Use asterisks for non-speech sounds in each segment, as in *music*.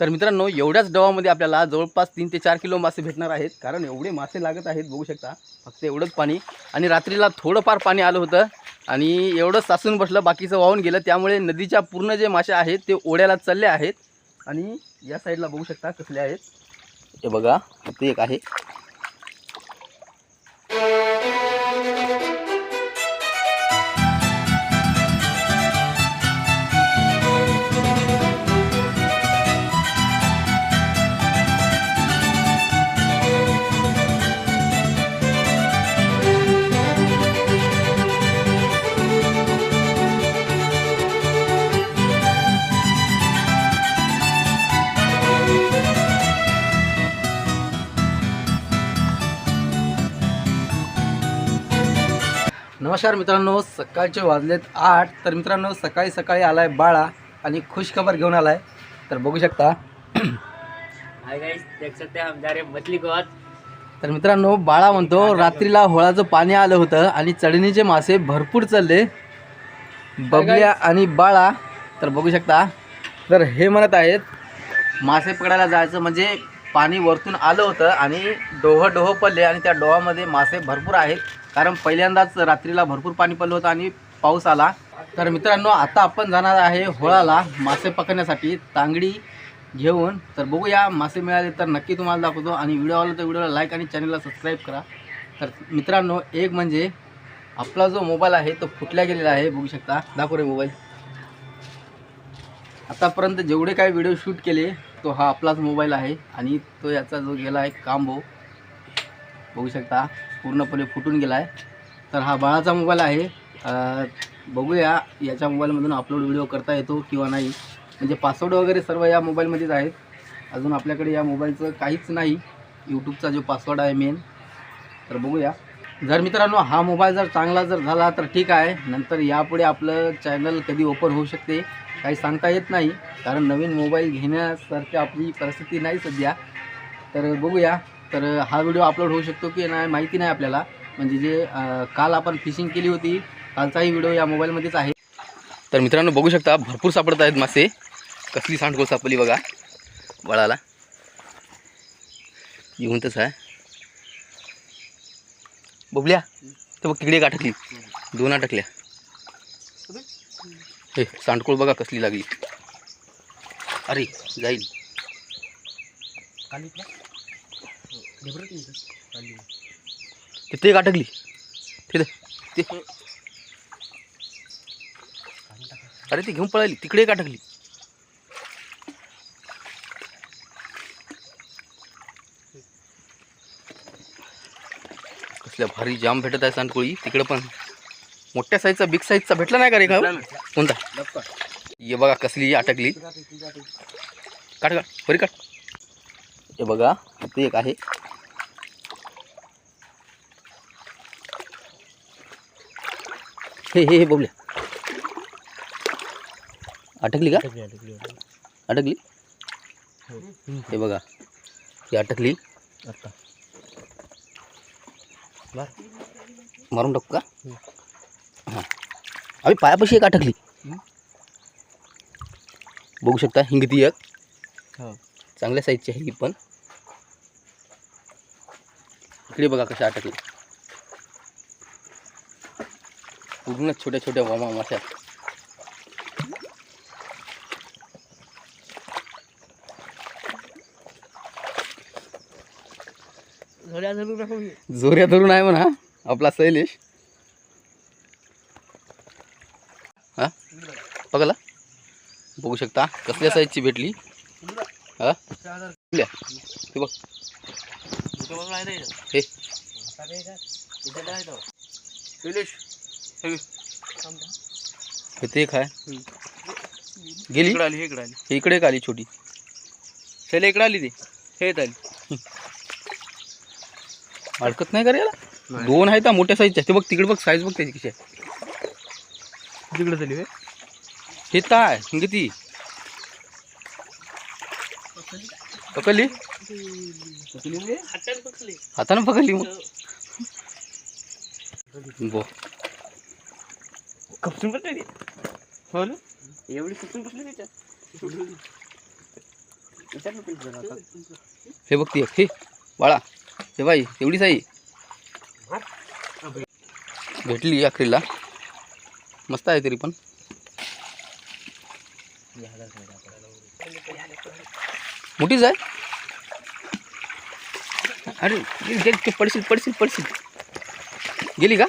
तर मित्रांनो एवढ्याच डवामध्ये आपल्याला जवळपास तीन ते चार किलो मासे भेटणार आहेत. कारण एवढे मासे लागत आहेत बघू शकता. फक्त एवढंच पाणी. आणि रात्रीला थोडंफार पाणी आलं होतं. आणि एवढं सासून बसलं बाकीचं वाहून गेलं. त्यामुळे नदीच्या पूर्ण जे मासे आहेत ते ओढ्याला चालले आहेत. आणि या साईडला बघू शकता कसले आहेत. हे बघा ते एक आहे. नमस्कार मित्रांनो सकाळचे वाजलेत आठ. तर मित्रांनो सकाळी सकाळी आलाय बाळा आणि खुश खबर घेऊन आलाय. तर बघू शकता. हाय गाइस देख सकते हम जा रहे हैं मछली को आज. तर मित्रांनो बाळा म्हणतो रात्रीला होळाचं पाणी आलं होतं आणि चढणीचे मासे भरपूर चालले. बबल्या आणि बाळा तर बघू शकता. तर हे म्हणत आहेत मासे पकडायला जायचं म्हणजे पाणी वरतून आलं होतं आणि डोह डोह पडले आणि त्या डोहामध्ये मासे भरपूर आहेत. कारण पहिल्यांदाच रात्रीला भरपूर पाणी पडलं होतं आणि पाऊस आला. तर मित्रांनो आता आपण जाणार आहे होळाला मासे पकडण्यासाठी तांगडी घेऊन. तर बघूया मासे मिळाले तर नक्की तुम्हाला दाखवतो. आणि व्हिडिओ आला तर व्हिडिओला लाईक आणि चॅनलला सबस्क्राईब करा. तर मित्रांनो एक म्हणजे आपला जो मोबाईल आहे तो फुटला गेलेला आहे. बघू शकता. दाखव रे मोबाईल. आतापर्यंत जेवढे काय व्हिडिओ शूट केले तो हा आपलाच मोबाईल आहे आणि तो याचा जो गेला आहे कांबो बघू शकता पूर्णपणे फुटून गेला आहे तर हा बाळाचा मोबाईल आहे. बघूया याच्या मोबाईलमधून अपलोड व्हिडिओ करता येतो किंवा नाही. म्हणजे पासवर्ड वगैरे सर्व या मोबाईलमध्येच आहेत. अजून आपल्याकडे या मोबाईलचं काहीच नाही. यूट्यूबचा जो पासवर्ड आहे मेन तर बघूया. जर मित्रांनो हा मोबाईल जर चांगला जर झाला तर ठीक आहे. नंतर यापुढे आपलं चॅनल कधी ओपन होऊ शकते? काही सांगता येत नाही कारण नवीन मोबाईल घेण्यासारखी आपली परिस्थिती नाही सध्या. तर बघूया तर हा व्हिडिओ अपलोड होऊ शकतो की नाही माहिती नाही आपल्याला. म्हणजे जे काल आपण फिशिंग केली होती कालचाही व्हिडिओ या मोबाईलमध्येच आहे. तर मित्रांनो बघू शकता भरपूर सापडत आहेत मासे. कसली सांडगो सापडली बघा बळाला येऊन आहे. बबल्या तर बघ तिकडे एक अटकली दोन अटकल्या. हे सांडकोळ बघा कसली लागली. अरे जाईल. तिथे अटकली. तिथे ते अरे ती घेऊन पळाली. तिकडे एक अटकली. कसल्या भारी जाम भेटत आहे सांडकोळी. तिकडे पण. मोठ्या साईजचा बिग साईजचा भेटला नाही का रे का? कोणता? ये बघा कसली अटकली. काट काट बरी काट हे बघा ते एक आहे. हे हे हे बोबल्या. अटकली का? अटकली हे. बघा ही अटकली. मारून टाकू का? हां अरे पायापाशी एक अटकली. बघू शकता हिंगती एक. चांगल्या साईजची आहे ही पण. इकडे बघा कशा अटकली. पूर्ण छोट्या छोट्या वामा माश्या. जोऱ्या धरून आहे म्हणा आपला शैलेश. बघाला बघू शकता. कसल्या साईजची भेटली? हा? ते बघ. हे. ते एक आहे. गेली? इकडे आली इकडे आली. इकडे एक आली छोटी. चल इकडे आली ती. हे आली. अडकत नाही का याला दोन आहेत मोठ्या साईजच्या ते बघ तिकडे बघ साईज बघ त्याची कशी आहे. तिकडे झाली हे काय किती पकडली? हातानं पकडली मग. बो. कपसून बसली हो ना? एवढी कपसून बसली त्याच्यात हे बघ ती एक. हे बाळा. हे बाई एवढीच आई भेटली अखेरीला. मस्त आहे तरी पण. मोठीच आहे अरे गेली, गेली, ते पडशील पडशील पडशील गेली का?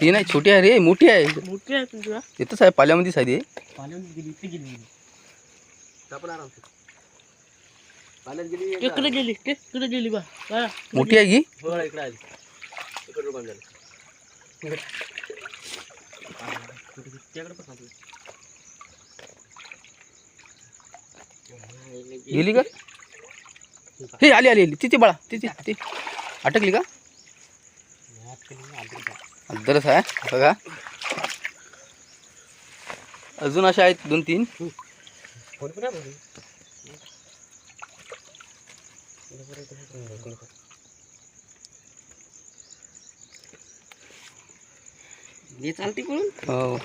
ती नाही छोटी आहे रे मोठी आहे. मोठी आहे तुझ्या तिथंच आहे पाल्यामध्येच आहे ते. पाण्यात गेली इथे गेली पाल्यात गेली तिकडे गेली तिकडे गेली बा. बा. मोठी आहे की? हो, इकडे आली तिकडे पण आली. गेली का? हे आली आली आली. तिथे बाळा तिथे ती अटकली का? दरच आहे बघा. अजून अशा आहेत दोन तीन. हो.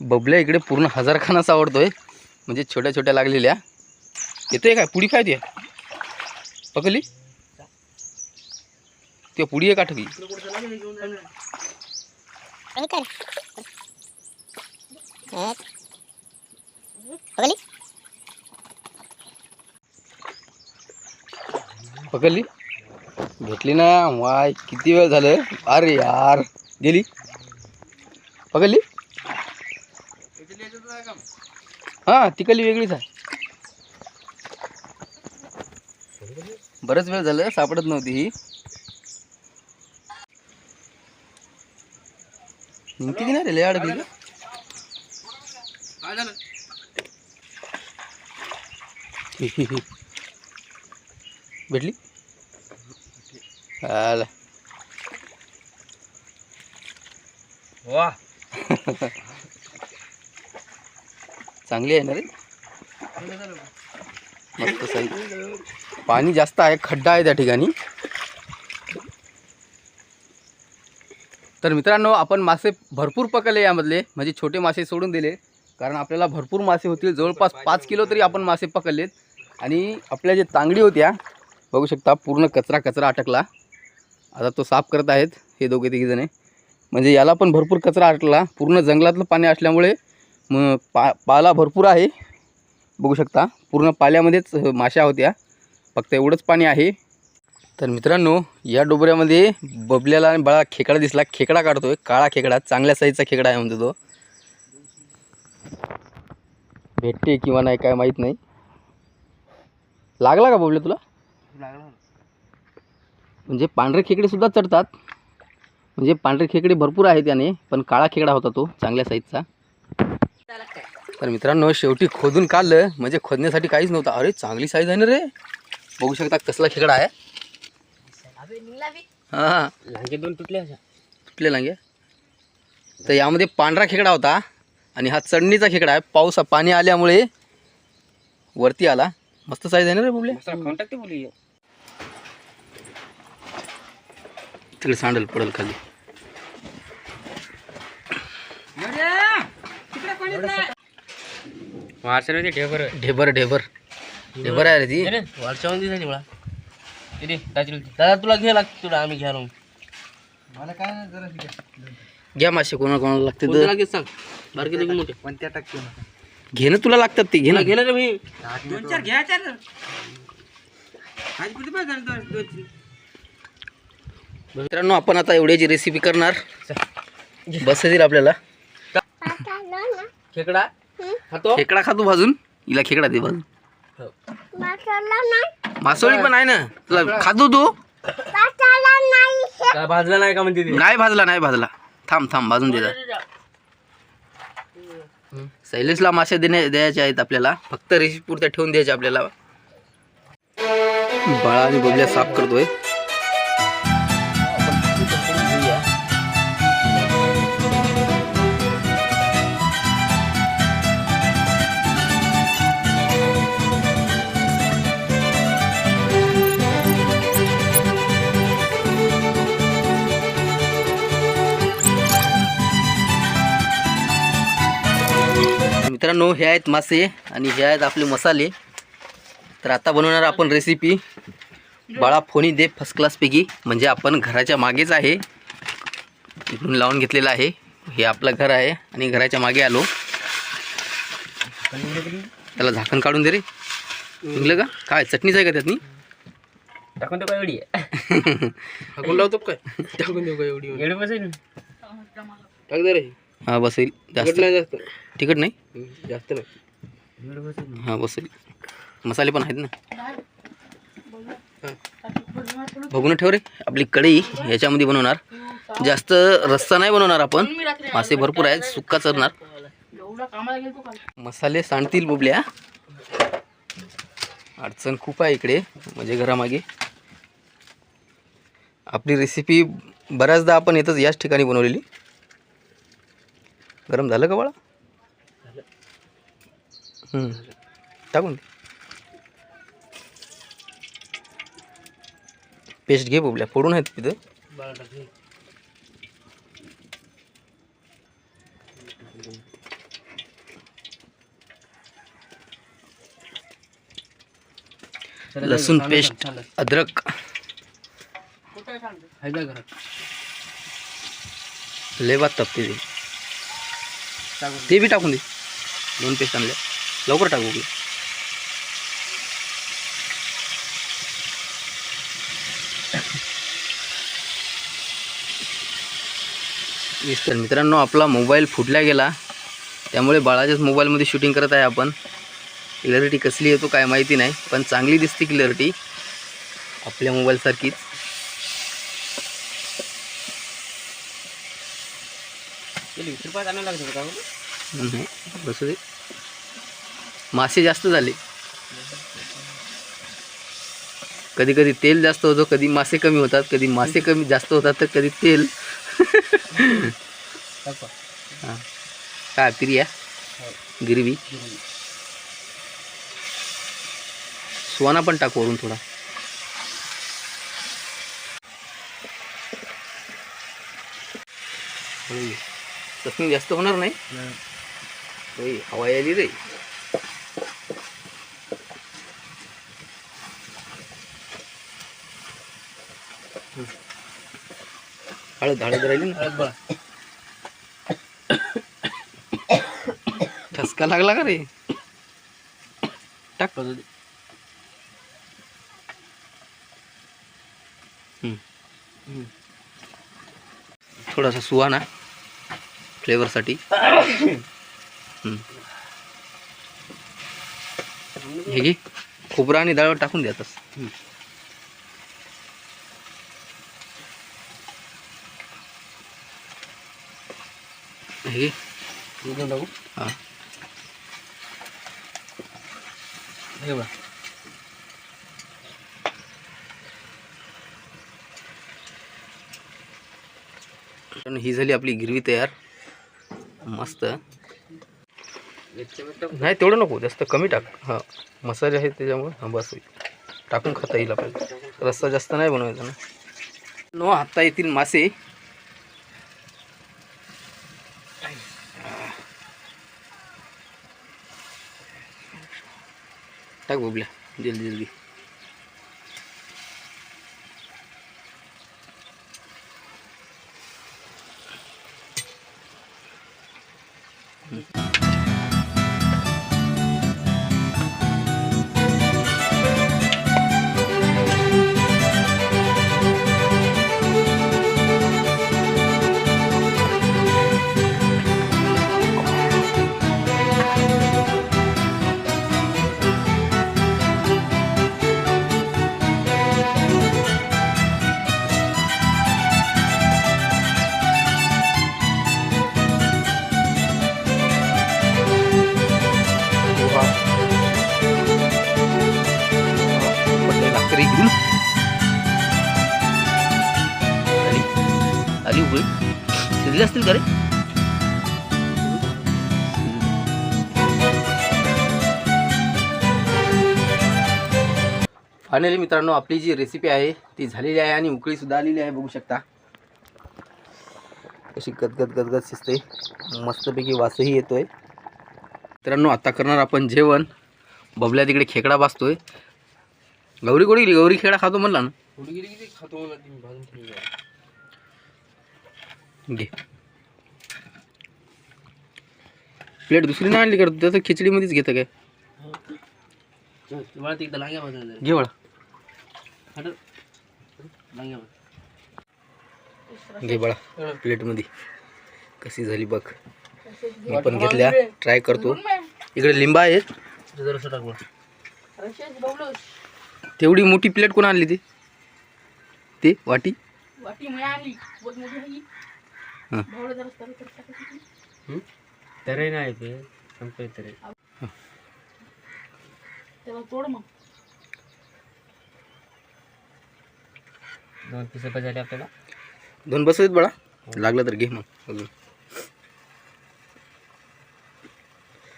बबल्या इकडे पूर्ण हजार खानाच आवडतोय. म्हणजे छोट्या छोट्या लागलेल्या. येतोय काय? पुडी काय ते? पकली ते पुडी आहे का ठकली पकडली? भेटली ना? वाय किती वेळ झालं? अरे यार. गेली? पकडली? हां तिकडली वेगळीच आहे. बरंच वेळ झालं सापडत नव्हती ही. निघते की नाही रे लय अडकली का? भेटली? आला. वा. *laughs* चांगली आहे ना रे? मस्त सही पाणी जास्त आहे खड्डा आहे त्या ठिकाणी. तर मित्रांनो आपण मासे भरपूर पकडले यामधले. म्हणजे छोटे मासे सोडून दिले. कारण आपल्याला भरपूर मासे होतील. जवळपास पाच किलो तरी आपण मासे पकडलेत. आणि आपल्या जे तांगडी होत्या बघू शकता पूर्ण कचरा कचरा अटकला. आता तो साफ करत आहेत हे दोघे तिघीजणे. म्हणजे याला पण भरपूर कचरा अटकला. पूर्ण जंगलातलं पाणी असल्यामुळे मग पा पाला भरपूर आहे. बघू शकता. पूर्ण पाल्यामध्येच माश्या होत्या. फक्त एवढंच पाणी आहे. तर मित्रांनो या डोबऱ्यामध्ये बबल्याला आणि बाळा खेकडा दिसला. खेकडा काढतोय. काळा खेकडा. चांगल्या साईजचा खेकडा आहे म्हणतो तो. भेटते किंवा नाही काय माहीत नाही. लागला का बबल्या तुला? म्हणजे पांढरे खेकडे सुद्धा चढतात. म्हणजे पांढरे खेकडे भरपूर आहे त्याने पण काळा खेकडा होता तो चांगल्या साईजचा तर मित्रांनो शेवटी खोदून काढलं. म्हणजे खोदण्यासाठी काहीच नव्हतं. अरे चांगली साईज आहे ना रे. बघू शकता कसला खेकडा आहे. हां हां. लांगे दोन तुटले तुटले लांगे. तर यामध्ये पांढरा खेकडा होता आणि हा चढणीचा खेकडा आहे. पाऊस पाणी आल्यामुळे वरती आला. मस्त साईज आहे ना रे बुबले? तिकडे सांडल पडल खाली. वारसर ठेवर ढेबर ढेबर. ढेबर आहे रे ती. वारशामध्ये झाली मला किती दादा तुला घ्या लागते तुला आम्ही घ्या लावून. घ्या मासे कोणा कोणाला लागते तर. लागेल सांग. बारकी लगे मोठे. कोणत्या टाकते घेणं तुला लागतात ते घे ना. घे ना रे मी. दोन चार घ्या चार. मित्रांनो आपण आता एवढ्याची रेसिपी करणार. बस येईल आपल्याला. खेकडा खातो. खेकडा खातो भाजून? हिला खेकडा दे भाजून. मासोळी पण आहे ना? तुला खातो तू? काय भाजला नाही का म्हणते ते? नाही भाजला नाही भाजला. थांब थांब भाजून दे. शैलेशला मासे देणे द्यायचे आहेत आपल्याला. फक्त रेसिपी पुरत्या ठेवून द्यायचे आपल्याला. बाळा आणि बबल्या साफ करतोय. मित्रांनो हे आहेत मासे आणि हे आहेत आपले मसाले. तर आता बनवणार आपण रेसिपी बाळा फोनी दे फर्स्ट क्लासपैकी म्हणजे आपण घराच्या मागेच आहे. इकडून लावून घेतलेलं आहे. हे आपलं घर आहे आणि घराच्या मागे आलो. त्याला झाकण काढून दे रे. निघलं का? काय चटणीच आहे का त्यातनी? टाकून तो काय एवढी टाकून *laughs* लावतो काय? टाकून देऊ काय एवढी? एवढी बसेल टाक दे रे हा बसेल जास्त. नाही जास्त. तिखट नाही? जास्त नाही. हा बसेल मसाले पण आहेत ना? बघून ठेव रे. आपली कढई याच्यामध्ये बनवणार. जास्त रस्सा नाही बनवणार आपण. मासे भरपूर आहेत सुक्का चरणार. मसाले सांडतील बुबल्या. अडचण खूप आहे इकडे म्हणजे घरामागे. आपली रेसिपी बऱ्याचदा आपण येतच याच ठिकाणी बनवलेली. गरम झालं का बाळा. टाकून दे. पेस्ट घे बुबल्या फोडून आहेत तिथं. लसूण पेस्ट अद्रक. आहे घरात. लय बात तापते ते ते बी टाकून दे. दोन पेस्ट आणल्या. लवकर टाकू बुबल्या तर मित्रांनो आपला मोबाईल फुटला गेला. त्यामुळे बाळाच्याच मोबाईलमध्ये शूटिंग करत आहे आपण. क्लॅरिटी कसली येतो काय माहिती नाही पण चांगली दिसते क्लॅरिटी आपल्या मोबाईलसारखीच लागतं का बसू दे. मासे जास्त झाले. कधी कधी तेल जास्त होतं कधी मासे कमी होतात कधी मासे कमी जास्त होतात तर कधी तेल. हां. काय प्रिया गिरवी. सुवाना पण टाक वरून थोडा. चटणी जास्त होणार नाही? हवा यायली रे. हळद हळद राहिली ना. हळद ठसका लागला का रे? टाक. थोडासा सुहाना फ्लेवरसाठी हम्म. हे घे. खोबरा आणि डाळ टाकून द्या तसं आहे. टाकू हां. हे बघा. ही झाली आपली गिरवी तयार. मस्त. नाही तेवढं नको जास्त कमी टाक. हां मसाले आहेत त्याच्यामुळे हां बस होईल. टाकून खाता येईल आपल्याला. रस्सा जास्त नाही बनवायचा ना. नो आता येतील मासे. टाक बुबल्या जल्दी जल्दी फायनली मित्रांनो आपली जी रेसिपी आहे ती झालेली आहे आणि उकळीसुद्धा आलेली आहे बघू शकता. कशी गदगद गदगद शिजते. मस्तपैकी वासही येतोय. मित्रांनो आता करणार आपण जेवण. बबल्या तिकडे खेकडा भाजतोय. गौरी कोणी गेली? गौरी खेकडा खातो म्हणला ना. खातो. घे. प्लेट दुसरी नाही आणली का? त्याचं खिचडीमध्येच घेतं काय? घे बस घे बळा प्लेटमध्ये. कशी झाली बघ. मी पण घेतल्या ट्राय करतो. इकडे लिंबा आहे. जरासं टाक बघ. तेवढी मोठी प्लेट कोण आणली ती? ती वाटी? हं. तर नाही ते त्याला तोड मग. दोन पिसे झाले आपल्याला. दोन बस आहेत बळा. लागलं तर घे मग अजून.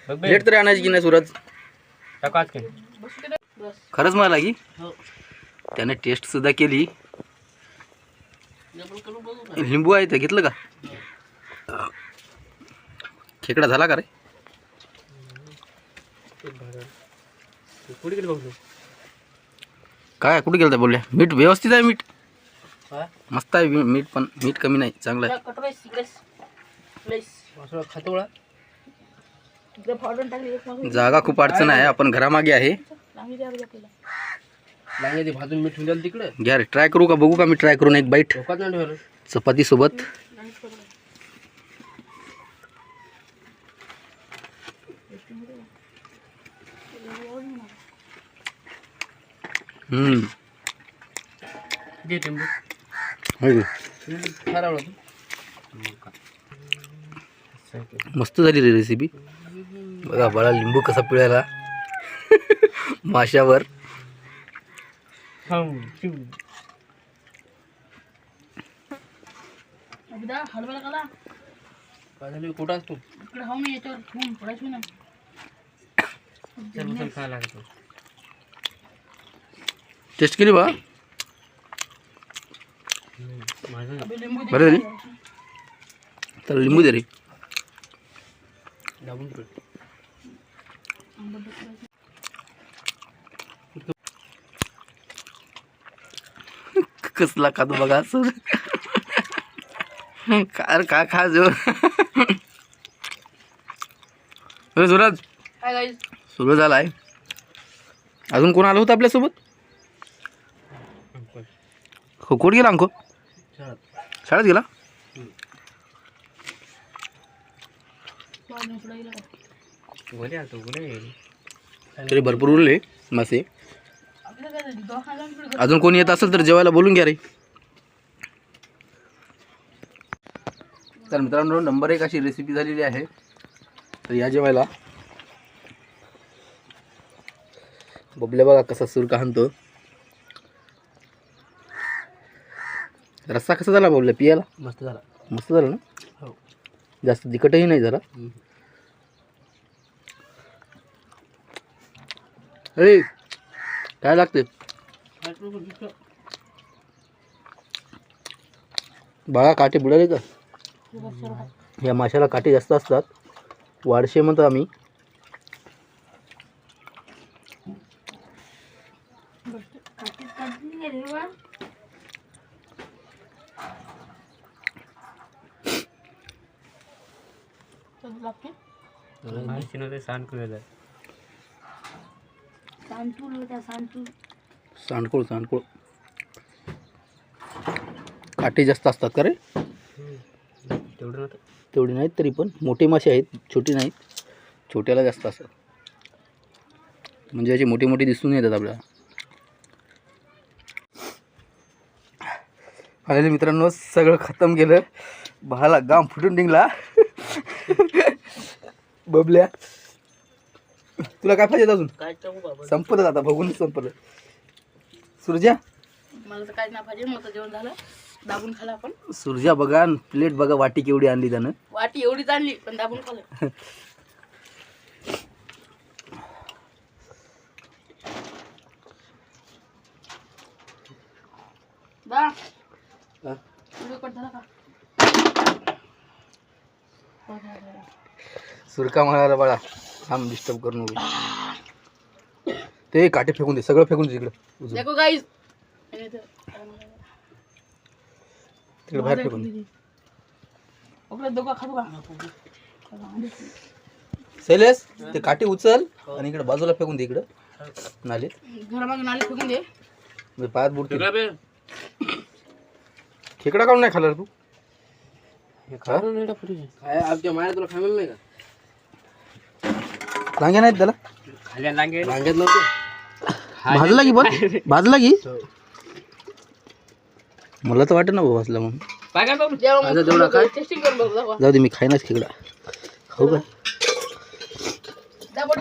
बघ बे, प्लेट तरी आणायची की नाही सुरज? टाका आज की. खरंच मला लागी हो. त्याने टेस्ट सुद्धा केली. लिंबू आहे ते घेतलं का? खेकडा झाला का रे? कुठे गेले बघू काय कुठे गेलं बोलल्या? मीठ व्यवस्थित आहे मीठ. मस्त आहे मी- मीठ पण मीठ कमी नाही चांगलं आहे. इकडे. टाकली एक मग जागा खूप अडचण आहे आपण घरामागे आहे. आपल्याला ते भाजून मीठ तिकडे. घ्या रे ट्राय करू का? बघू का मी ट्राय करून एक बाईट डोकात नाही ठेवलं चपाती सोबत करू. हम्म. दे टिंबू. मस्त झाली रे रेसिपी बघा बळा लिंबू कसा पिळायला. *laughs* माशावर. कुठं असतो टेस्ट केली बा? बरं झाली? तर लिंबू दे रे. कसला खातो बघा असं. काय काय खा जो. अरे सुरज. सुरू झाला आहे अजून कोण आलं होतं आपल्यासोबत? हो कोण गेला अंको. शाळेत गेला? का? तरी भरपूर उरले मासे. अजून कोणी येत असेल तर जेवायला बोलून घ्या रे. तर मित्रांनो नंबर एक अशी रेसिपी झालेली आहे. तर या जेवायला. बबल्या बघा कसा सुरका हाणतो रस्सा कसा झाला बबल्या पियाला? मस्त झाला. मस्त झाला ना? हो. जास्त तिखटही नाही जरा अरे काय लागते बाळा काटे बुडाले का या माशाला काटे जास्त असतात. वाडशे म्हणतो आम्ही. काठीच काढली नाही रे बा. चल लागते सांड करूया सांतूल होत्या सांतूल सांडकोळ सांडकोळ. काटे जास्त असतात का रे? तेवढं नव्हतं. तेवढे नाहीत तरी पण. मोठे मासे आहेत छोटे नाहीत. छोट्याला जास्त असतात. म्हणजे असे मोठे मोठे दिसून येतात आपल्याला. आलेले मित्रांनो सगळं खतम केलं. भाला गाम फुटून निघला. *laughs* बबल्या. तुला काय पाहिजे अजून? काय टाकू बाबा संपलं आता बघून संपलं सुरजा मला तर काय नाही पाहिजे तर जेवण झालं. दाबून खाला आपण. सुरजा बघा प्लेट बघा वाटी केवढी आणली त्यानं. वाटी एवढीच आणली पण दाबून खाल्लं. बा? व्हिडिओ कट झाला का. सुरका म्हणाला बाळा थांब डिस्टर्ब करू नको ते काटे फेकून दे सगळं फेकून दे तिकडं उजवं. देखो गाईज तिकडे बाहेर फेकून दे. शैलेश ते काटे उचल आणि इकडे बाजूला फेकून दे इकडं. नालीत. घरामागे नाली फेकून दे. मी पायात बुडते. खेकडा काढून नाही खाल्ला तू? काय आमच्या माया तुला नाही का? लांगे नाहीत त्याला? खाल्या लागे. रांगेत नव्हतं. भाजला की पण भाजला की? मला तर वाटत ना भाऊ भाजला म्हणून. काय काय बाबू जेव्हा टेस्टिंग करून बघ दाखवा जाऊ दे मी खाईनच खेकडा. खाऊ का? दाबट